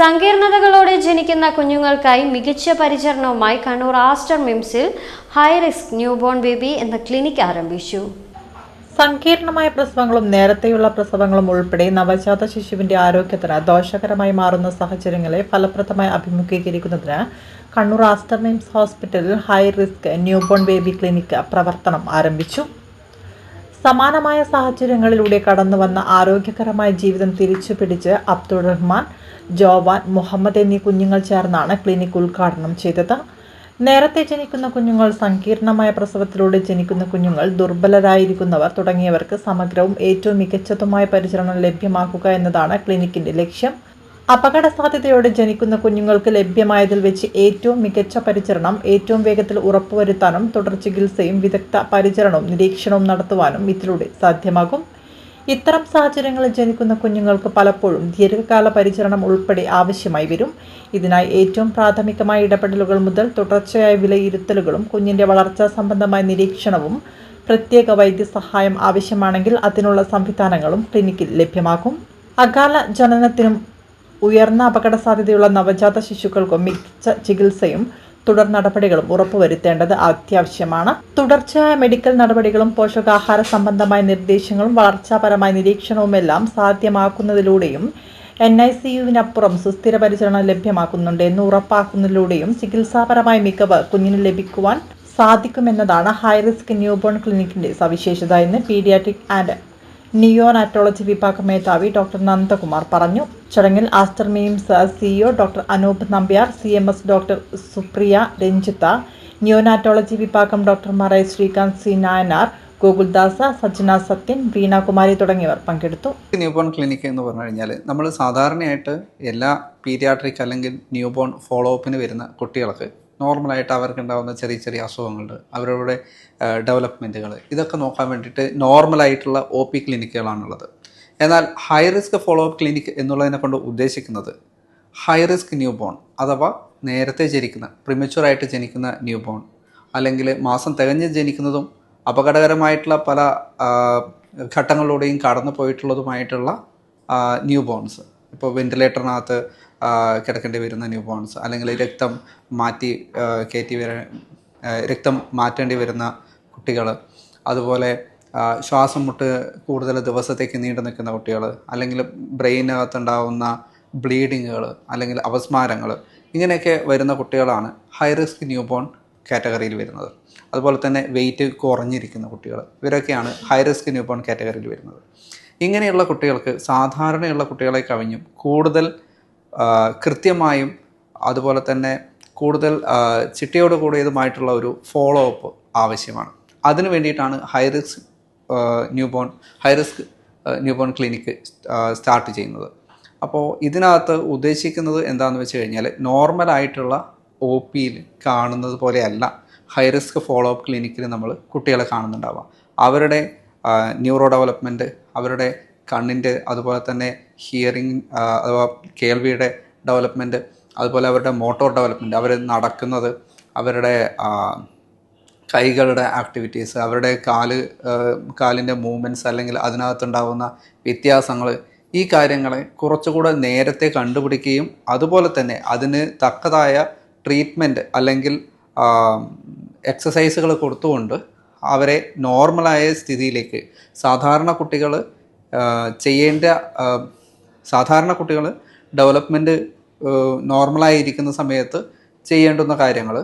സങ്കീർണതകളോടെ ജനിക്കുന്ന കുഞ്ഞുങ്ങൾക്കായി മികച്ച പരിചരണവുമായി കണ്ണൂർ ആസ്റ്റർ മിംസിൽ ഹൈ റിസ്ക് ന്യൂബോൺ ബേബി എന്ന ക്ലിനിക് ആരംഭിച്ചു. സങ്കീർണമായ പ്രസവങ്ങളും നേരത്തെയുള്ള പ്രസവങ്ങളും ഉൾപ്പെടെ നവജാത ശിശുവിന്റെ ആരോഗ്യത്തിന് ദോഷകരമായി മാറുന്ന സാഹചര്യങ്ങളെ ഫലപ്രദമായി അഭിമുഖീകരിക്കുന്നതിന് കണ്ണൂർ ആസ്റ്റർ മിംസ് ഹോസ്പിറ്റലിൽ high risk newborn baby clinic പ്രവർത്തനം ആരംഭിച്ചു. സമാനമായ സാഹചര്യങ്ങളിലൂടെ കടന്നു വന്ന ആരോഗ്യകരമായ ജീവിതം തിരിച്ചു പിടിച്ച് അബ്ദുൾ റഹ്മാൻ ജോവാൻ മുഹമ്മദ് എന്നീ കുഞ്ഞുങ്ങൾ ചേർന്നാണ് ക്ലിനിക് ഉദ്ഘാടനം ചെയ്തത്. നേരത്തെ ജനിക്കുന്ന കുഞ്ഞുങ്ങൾ സങ്കീർണമായ പ്രസവത്തിലൂടെ ജനിക്കുന്ന കുഞ്ഞുങ്ങൾ ദുർബലരായിരിക്കുന്നവർ തുടങ്ങിയവർക്ക് സമഗ്രവും ഏറ്റവും മികച്ചതുമായ പരിചരണം ലഭ്യമാക്കുക എന്നതാണ് ക്ലിനിക്കിന്റെ ലക്ഷ്യം. അപകട സാധ്യതയോടെ ജനിക്കുന്ന കുഞ്ഞുങ്ങൾക്ക് ലഭ്യമായതിൽ വെച്ച് ഏറ്റവും മികച്ച പരിചരണം ഏറ്റവും വേഗത്തിൽ ഉറപ്പുവരുത്താനും തുടർ ചികിത്സയും വിദഗ്ധ പരിചരണവും നിരീക്ഷണവും നടത്തുവാനും ഇതിലൂടെ സാധ്യമാകും. ഇത്തരം സാഹചര്യങ്ങളിൽ ജനിക്കുന്ന കുഞ്ഞുങ്ങൾക്ക് പലപ്പോഴും ദീർഘകാല പരിചരണം ഉൾപ്പെടെ ആവശ്യമായി വരും. ഇതിനായി ഏറ്റവും പ്രാഥമികമായ ഇടപെടലുകൾ മുതൽ തുടർച്ചയായ വിലയിരുത്തലുകളും കുഞ്ഞിന്റെ വളർച്ചാ സംബന്ധമായ നിരീക്ഷണവും പ്രത്യേക വൈദ്യസഹായം ആവശ്യമാണെങ്കിൽ അതിനുള്ള സംവിധാനങ്ങളും ക്ലിനിക്കിൽ ലഭ്യമാകും. അകാല ജനനത്തിനും ഉയർന്ന അപകട സാധ്യതയുള്ള നവജാത ശിശുക്കൾക്കും മികച്ച ചികിത്സയും തുടർ നടപടികളും ഉറപ്പുവരുത്തേണ്ടത് അത്യാവശ്യമാണ്. തുടർച്ചയായ മെഡിക്കൽ നടപടികളും പോഷകാഹാര സംബന്ധമായ നിർദ്ദേശങ്ങളും വളർച്ചാപരമായ നിരീക്ഷണവുമെല്ലാം സാധ്യമാക്കുന്നതിലൂടെയും എൻ ഐ സി യുവിനപ്പുറം സുസ്ഥിര പരിചരണം ലഭ്യമാക്കുന്നുണ്ട് എന്ന് ഉറപ്പാക്കുന്നതിലൂടെയും ചികിത്സാപരമായ മികവ് കുഞ്ഞിന് ലഭിക്കുവാൻ സാധിക്കുമെന്നതാണ് ഹൈ റിസ്ക് ന്യൂബോൺ ക്ലിനിക്കിന്റെ സവിശേഷത എന്ന് പീഡിയാട്രിക് ആൻഡ് നിയോനാറ്റോളജി വിഭാഗം മേധാവി ഡോക്ടർ നന്ദകുമാർ പറഞ്ഞു. ചടങ്ങിൽ Aster MIMS CEO doctor Anoop Nambiar C M S doctor Supriya Ranjitha neonatology വിഭാഗം ഡോക്ടർമാരായ ശ്രീകാന്ത് സി നായനാർ ഗോകുൽദാസ സജ്ജന സത്യൻ വീണകുമാരി തുടങ്ങിയവർ പങ്കെടുത്തു. ന്യൂബോൺ ക്ലിനിക് എന്ന് പറഞ്ഞു കഴിഞ്ഞാൽ നമ്മൾ സാധാരണയായിട്ട് എല്ലാ പീരിയാട്രിക് അല്ലെങ്കിൽ ന്യൂബോൺ ഫോളോ അപ്പിന് വരുന്ന കുട്ടികൾക്ക് നോർമലായിട്ട് അവർക്ക് ഉണ്ടാകുന്ന ചെറിയ ചെറിയ അസുഖങ്ങൾ അവരുടെ ഡെവലപ്മെന്റുകൾ ഇതൊക്കെ നോക്കാൻ വേണ്ടിയിട്ട് നോർമലായിട്ടുള്ള ഒ പി ക്ലിനിക്കുകളാണുള്ളത്. എന്നാൽ high risk follow up clinic എന്നുള്ളതിനെ കൊണ്ട് ഉദ്ദേശിക്കുന്നത് ഹൈ റിസ്ക് ന്യൂ ബോൺ അഥവാ നേരത്തെ ജനിക്കുന്ന പ്രിമച്യൂറായിട്ട് ജനിക്കുന്ന ന്യൂ ബോൺ അല്ലെങ്കിൽ മാസം തികഞ്ഞ് ജനിക്കുന്നതും അപകടകരമായിട്ടുള്ള പല ഘട്ടങ്ങളിലൂടെയും കടന്നു പോയിട്ടുള്ളതുമായിട്ടുള്ള ന്യൂ ബോൺസ് ഇപ്പോൾ വെന്റിലേറ്ററിനകത്ത് ആ, കിടക്കേണ്ടി വരുന്ന ന്യൂ ബോൺസ് അല്ലെങ്കിൽ രക്തം മാറ്റി കയറ്റി വര രക്തം മാറ്റേണ്ടി വരുന്ന കുട്ടികൾ അതുപോലെ ശ്വാസം മുട്ട് കൂടുതൽ ദിവസത്തേക്ക് നീണ്ടു നിൽക്കുന്ന കുട്ടികൾ അല്ലെങ്കിൽ ബ്രെയിനകത്തുണ്ടാവുന്ന ബ്ലീഡിങ്ങുകൾ അല്ലെങ്കിൽ അപസ്മാരങ്ങൾ ഇങ്ങനെയൊക്കെ വരുന്ന കുട്ടികളാണ് ഹൈ റിസ്ക് ന്യൂ ബോൺ കാറ്റഗറിയിൽ വരുന്നത്. അതുപോലെ തന്നെ വെയിറ്റ് കുറഞ്ഞിരിക്കുന്ന കുട്ടികൾ ഇവരൊക്കെയാണ് ഹൈ റിസ്ക് ന്യൂ ബോൺ കാറ്റഗറിയിൽ വരുന്നത്. ഇങ്ങനെയുള്ള കുട്ടികൾക്ക് സാധാരണയുള്ള കുട്ടികളെ കവിഞ്ഞും കൂടുതൽ കൃത്യമായും അതുപോലെ തന്നെ കൂടുതൽ ചിട്ടയോട് കൂടിയതുമായിട്ടുള്ള ഒരു ഫോളോ അപ്പ് ആവശ്യമാണ്. അതിനു വേണ്ടിയിട്ടാണ് high risk newborn high risk new born clinic start ചെയ്യുന്നത്. അപ്പോൾ ഇതിനകത്ത് ഉദ്ദേശിക്കുന്നത് എന്താണെന്ന് വെച്ച് കഴിഞ്ഞാൽ നോർമലായിട്ടുള്ള ഒ പിയിൽ കാണുന്നത് പോലെയല്ല ഹൈ റിസ്ക് ഫോളോ അപ്പ് ക്ലിനിക്കിൽ നമ്മൾ കുട്ടികളെ കാണുന്നുണ്ടാവുക. അവരുടെ ന്യൂറോ ഡെവലപ്മെന്റ് അവരുടെ കണ്ണിന്റെ അതുപോലെ തന്നെ ഹിയറിങ് അഥവാ കേൾവിയുടെ ഡെവലപ്മെന്റ് അതുപോലെ അവരുടെ മോട്ടോർ ഡെവലപ്മെന്റ് അവർ നടക്കുന്നത് അവരുടെ കൈകളുടെ ആക്ടിവിറ്റീസ് അവരുടെ കാൽ കാലിന്റെ മൂവ്മെന്റ്സ് അല്ലെങ്കിൽ അതിനകത്തുണ്ടാകുന്ന വ്യത്യാസങ്ങൾ ഈ കാര്യങ്ങളെ കുറച്ചുകൂടെ നേരത്തെ കണ്ടുപിടിക്കുകയും അതുപോലെ തന്നെ അതിന് തക്കതായ ട്രീറ്റ്മെന്റ് അല്ലെങ്കിൽ എക്സസൈസുകൾ കൊടുത്തുകൊണ്ട് അവരെ നോർമലായ സ്ഥിതിയിലേക്ക് സാധാരണ കുട്ടികൾ ചെയ്യേണ്ട സാധാരണ കുട്ടികൾ ഡെവലപ്മെന്റ് നോർമലായിരിക്കുന്ന സമയത്ത് ചെയ്യേണ്ടുന്ന കാര്യങ്ങൾ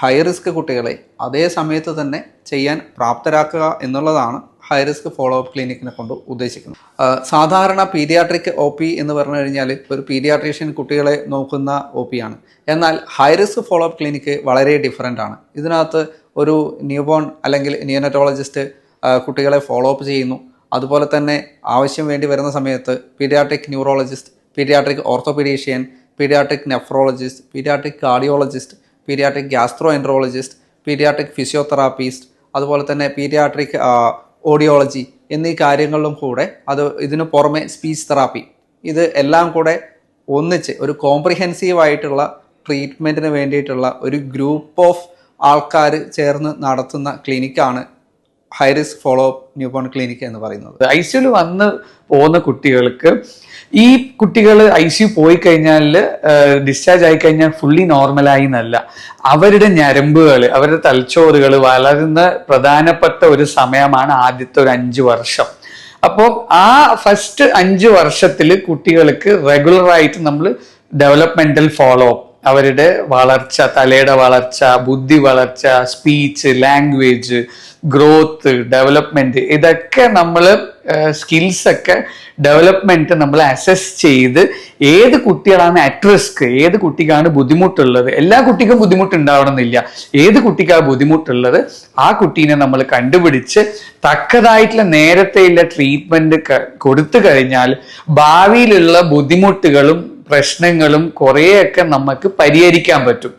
ഹൈ റിസ്ക് കുട്ടികളെ അതേ സമയത്ത് തന്നെ ചെയ്യാൻ പ്രാപ്തരാക്കുക എന്നുള്ളതാണ് ഹൈ റിസ്ക് ഫോളോ അപ്പ് ക്ലിനിക്കിനെ കൊണ്ട് ഉദ്ദേശിക്കുന്നത്. സാധാരണ പീഡിയാട്രിക് ഒ പി എന്ന് പറഞ്ഞു കഴിഞ്ഞാൽ ഒരു പീഡിയാട്രീഷ്യൻ കുട്ടികളെ നോക്കുന്ന ഒ പി ആണ്. എന്നാൽ high risk follow up clinic വളരെ ഡിഫറെന്റ് ആണ്. ഇതിനകത്ത് ഒരു ന്യൂബോൺ അല്ലെങ്കിൽ നിയോനറ്റോളജിസ്റ്റ് കുട്ടികളെ ഫോളോ അപ്പ് ചെയ്യുന്നു. അതുപോലെ തന്നെ ആവശ്യം വേണ്ടി വരുന്ന സമയത്ത് paediatric neurologist paediatric orthopaedician paediatric nephrologist paediatric cardiologist paediatric gastroenterologist paediatric physiotherapist അതുപോലെ തന്നെ പീഡിയാട്രിക് ഓഡിയോളജി എന്നീ കാര്യങ്ങളിലും കൂടെ അത് ഇതിന് പുറമെ സ്പീച്ച് തെറാപ്പി. ഇത് എല്ലാം കൂടെ ഒന്നിച്ച് ഒരു കോംപ്രിഹെൻസീവ് ആയിട്ടുള്ള ട്രീറ്റ്മെന്റിന് വേണ്ടിയിട്ടുള്ള ഒരു ഗ്രൂപ്പ് ഓഫ് ആൾക്കാർ ചേർന്ന് നടത്തുന്ന ക്ലിനിക്കാണ് high risk follow up newborn clinic എന്ന് പറയുന്നത്. ഐ സിയുൽ വന്ന് പോകുന്ന കുട്ടികൾക്ക് ഈ കുട്ടികൾ ഐ സി പോയി കഴിഞ്ഞാൽ ഡിസ്ചാർജ് ആയി കഴിഞ്ഞാൽ ഫുള്ളി നോർമലായി എന്നല്ല. അവരുടെ ഞരമ്പുകൾ അവരുടെ തലച്ചോറുകൾ വളരുന്ന പ്രധാനപ്പെട്ട ഒരു സമയമാണ് ആദ്യത്തെ ഒരു അഞ്ച് വർഷം. അപ്പോൾ ആ ഫസ്റ്റ് അഞ്ച് വർഷത്തിൽ കുട്ടികൾക്ക് റെഗുലറായിട്ട് നമ്മൾ ഡെവലപ്മെന്റൽ ഫോളോ അപ്പ് അവരുടെ വളർച്ച തലയുടെ വളർച്ച ബുദ്ധി വളർച്ച സ്പീച്ച് ലാംഗ്വേജ് ഗ്രോത്ത് ഡെവലപ്മെന്റ് ഇതൊക്കെ നമ്മൾ സ്കിൽസ് ഒക്കെ ഡെവലപ്മെന്റ് നമ്മൾ അസസ് ചെയ്ത് ഏത് കുട്ടികളാണ് അറ്റ് റിസ്ക് ഏത് കുട്ടിക്കാണ് ബുദ്ധിമുട്ടുള്ളത് എല്ലാ കുട്ടിക്കും ബുദ്ധിമുട്ട് ബുദ്ധിമുട്ടുണ്ടാവണമെന്നില്ല. ഏത് കുട്ടിക്കാണ് ബുദ്ധിമുട്ടുള്ളത് ആ കുട്ടീനെ നമ്മൾ കണ്ടുപിടിച്ച് തക്കതായിട്ടുള്ള നേരത്തെയുള്ള ട്രീറ്റ്മെന്റ് കൊടുത്തു കഴിഞ്ഞാൽ ഭാവിയിലുള്ള ബുദ്ധിമുട്ടുകളും പ്രശ്നങ്ങളും കുറേയൊക്കെ നമുക്ക് പരിഹരിക്കാൻ പറ്റും.